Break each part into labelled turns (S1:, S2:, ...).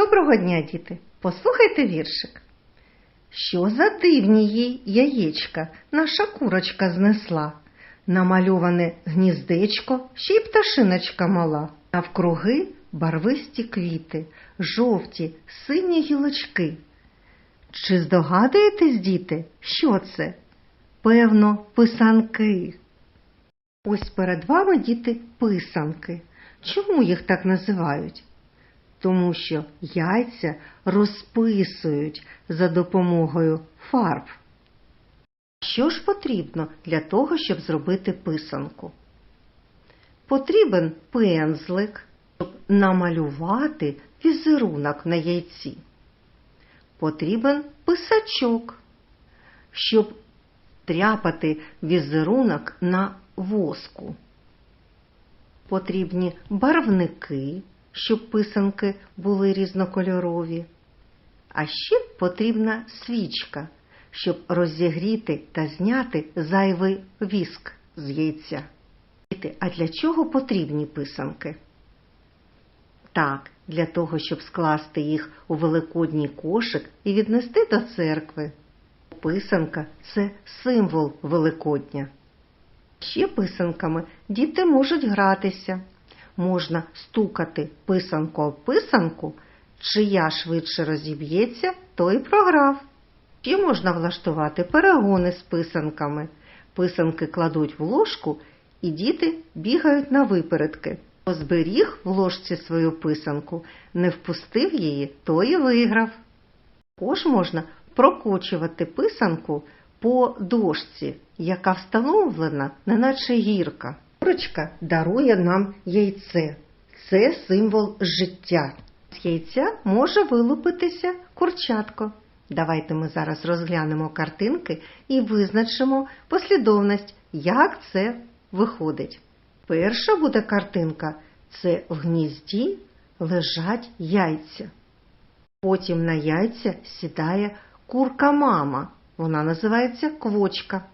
S1: Доброго дня, діти! Послухайте віршик. Що за дивні їй яєчка наша курочка знесла? Намальоване гніздечко, ще й пташиночка мала. Навкруги барвисті квіти, жовті, сині гілочки. Чи здогадуєтесь, діти, що це? Певно, писанки. Ось перед вами, діти, писанки. Чому їх так називають? Тому що яйця розписують за допомогою фарб. Що ж потрібно для того, щоб зробити писанку? Потрібен пензлик, щоб намалювати візерунок на яйці. Потрібен писачок, щоб тряпати візерунок на воску. Потрібні барвники, щоб писанки були різнокольорові. А ще потрібна свічка, щоб розігріти та зняти зайвий віск з яйця. А для чого потрібні писанки? Так, для того, щоб скласти їх у великодній кошик і віднести до церкви. Писанка це символ Великодня. Ще писанками діти можуть гратися. Можна стукати писанку об писанку, чия швидше розіб'ється, той програв. Ще можна влаштувати перегони з писанками. Писанки кладуть в ложку, і діти бігають на випередки. Хто зберіг в ложці свою писанку, не впустив її, той і виграв. Також можна прокочувати писанку по дошці, яка встановлена, неначе гірка. Курочка дарує нам яйце. Це символ життя. З яйця може вилупитися курчатко. Давайте ми зараз розглянемо картинки і визначимо послідовність, як це виходить. Перша буде картинка це в гнізді лежать яйця. Потім на яйця сідає курка мама. Вона називається квочка.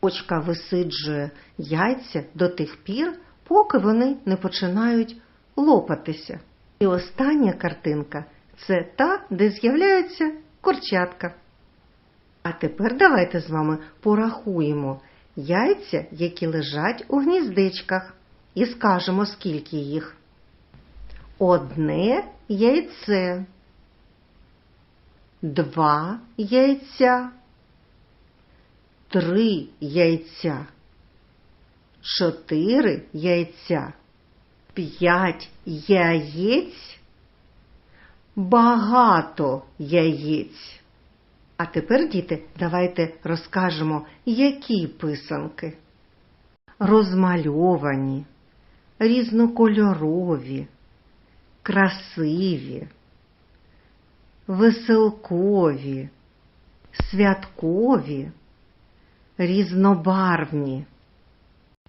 S1: Квочка висиджує яйця до тих пір, поки вони не починають лопатися. І остання картинка це та, де з'являються курчатка. А тепер давайте з вами порахуємо яйця, які лежать у гніздечках, і скажемо, скільки їх. Одне яйце, два яйця, три яйця, чотири яйця, п'ять яєць, багато яєць. А тепер, діти, давайте розкажемо, які писанки. Розмальовані, різнокольорові, красиві, веселкові, святкові, різнобарвні.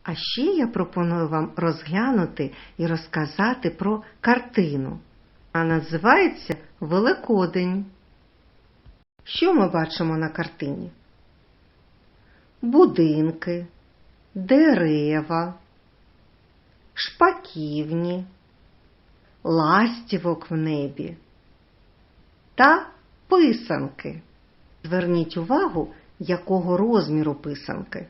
S1: А ще я пропоную вам розглянути і розказати про картину. А називається Великодень. Що ми бачимо на картині? Будинки, дерева, шпаківні, ластівок в небі та писанки. Зверніть увагу, якого розміру писанки.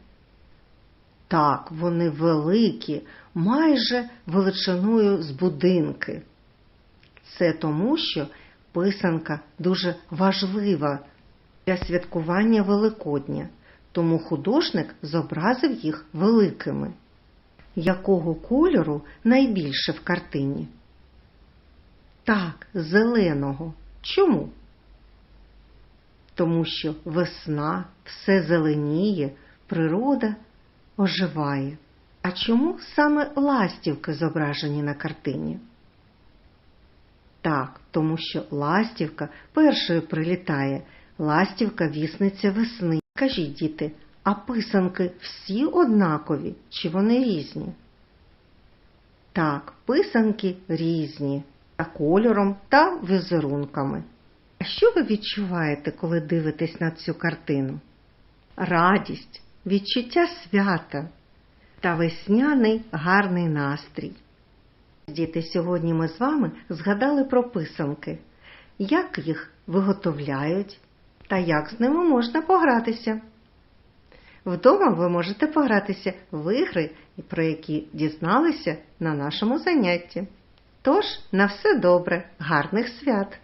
S1: Так, вони великі, майже величиною з будинки. Це тому, що писанка дуже важлива для святкування Великодня, тому художник зобразив їх великими. Якого кольору найбільше в картині? Так, зеленого. Чому? Тому що весна все зеленіє, природа оживає. А чому саме ластівки зображені на картині? Так, тому що ластівка першою прилітає, ластівка вісниця весни. Кажіть, діти, а писанки всі однакові чи вони різні? Так, писанки різні та кольором та візерунками. А що ви відчуваєте, коли дивитесь на цю картину? Радість, відчуття свята та весняний гарний настрій. Діти, сьогодні ми з вами згадали про писанки. як їх виготовляють та як з ними можна погратися. Вдома ви можете погратися в ігри, про які дізналися на нашому занятті. Тож, на все добре, гарних свят!